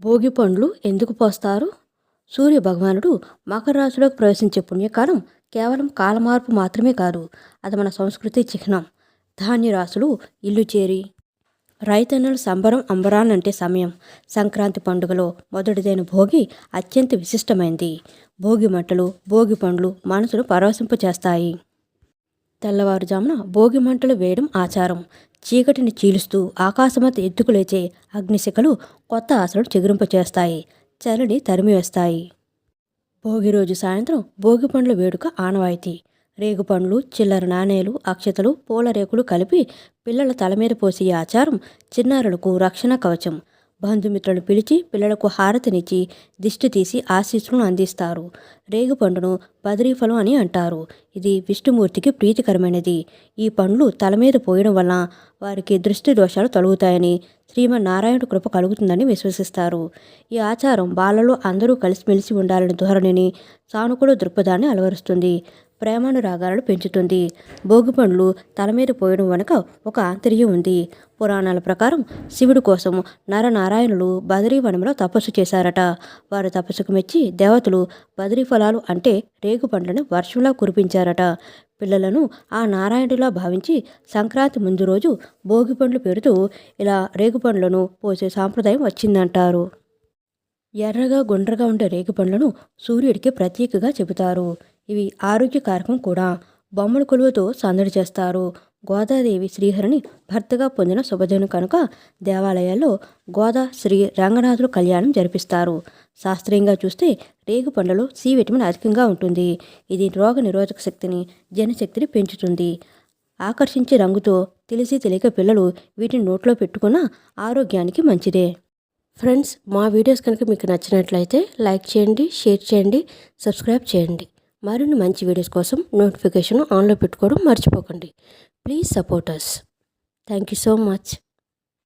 భోగి పండ్లు ఎందుకు పోస్తారు? సూర్య భగవానుడు మకర రాశిలోకి ప్రవేశించే పుణ్యకాలం కేవలం కాలమార్పు మాత్రమే కాదు అది మన సంస్కృతి చిహ్నం. ధాన్య రాశులు ఇల్లు చేరి రైతన్నుల సంబరం అంబరానంటే సమయం. సంక్రాంతి పండుగలో మొదటిదైన భోగి అత్యంత విశిష్టమైంది. భోగి మంటలు భోగి పండ్లు మనసును పరవశింపచేస్తాయి. తెల్లవారుజామున భోగి మంటలు వేయడం ఆచారం. చీకటిని చీలుస్తూ ఆకాశమంత ఎత్తుకు లేచే అగ్నిశిఖలు కొత్త ఆశలను చిగురింపచేస్తాయి. చలిని తరిమివేస్తాయి. భోగి రోజు సాయంత్రం భోగి పండ్ల వేడుక ఆనవాయితీ. రేగు పండ్లు చిల్లర నాణేలు అక్షతలు పూల రేకులు కలిపి పిల్లల తల మీద పోసే ఆచారం చిన్నారులకు రక్షణ కవచం. బంధుమిత్రులను పిలిచి పిల్లలకు హారతినిచ్చి దిష్టి తీసి ఆశీస్సులను అందిస్తారు. రేగు పండును బదరీఫలం అని అంటారు. ఇది విష్ణుమూర్తికి ప్రీతికరమైనది. ఈ పండ్లు తల మీద పోయడం వల్ల వారికి దృష్టి దోషాలు తొలగుతాయని శ్రీమన్నారాయణుడు కృప కలుగుతుందని విశ్వసిస్తారు. ఈ ఆచారం బాలలో అందరూ కలిసిమెలిసి ఉండాలని ధోరణిని సానుకూల దృక్పథాన్ని అలవరుస్తుంది. ప్రేమానురాగాలను పెంచుతుంది. భోగి పండ్లు తల మీద పోయడం వెనుక ఒక ఆంతర్యం ఉంది. పురాణాల ప్రకారం శివుడి కోసం నరనారాయణులు బదరీవనంలో తపస్సు చేశారట. వారు తపస్సుకు మెచ్చి దేవతలు బదరీ ఫలాలు అంటే రేగు పండ్లను వర్షంలా కురిపించారట. పిల్లలను ఆ నారాయణుడిలా భావించి సంక్రాంతి ముందు రోజు భోగి పండ్లు పెడుతూ ఇలా రేగు పండ్లను పోసే సాంప్రదాయం వచ్చిందంటారు. ఎర్రగా గుండ్రగా ఉండే రేగు పండ్లను సూర్యుడికి ప్రత్యేకగా చెబుతారు. ఇవి ఆరోగ్యకారకం కూడా. బొమ్మల కొలువుతో సందడి చేస్తారు. గోదాదేవి శ్రీహరిని భర్తగా పొందిన శుభదినం కనుక దేవాలయాల్లో గోదా శ్రీ రంగనాథుల కళ్యాణం జరిపిస్తారు. శాస్త్రీయంగా చూస్తే రేగు పండ్లలో సి విటమిన్ అధికంగా ఉంటుంది. ఇది రోగ నిరోధక శక్తిని జనశక్తిని పెంచుతుంది. ఆకర్షించే రంగుతో తెలిసి తెలియక పిల్లలు వీటిని నోట్లో పెట్టుకున్న ఆరోగ్యానికి మంచిదే. ఫ్రెండ్స్ మా వీడియోస్ కనుక మీకు నచ్చినట్లయితే లైక్ చేయండి షేర్ చేయండి సబ్స్క్రైబ్ చేయండి. మరిన్ని మంచి వీడియోస్ కోసం నోటిఫికేషన్ ఆన్లో పెట్టుకోవడం మర్చిపోకండి. Please support us thank you so much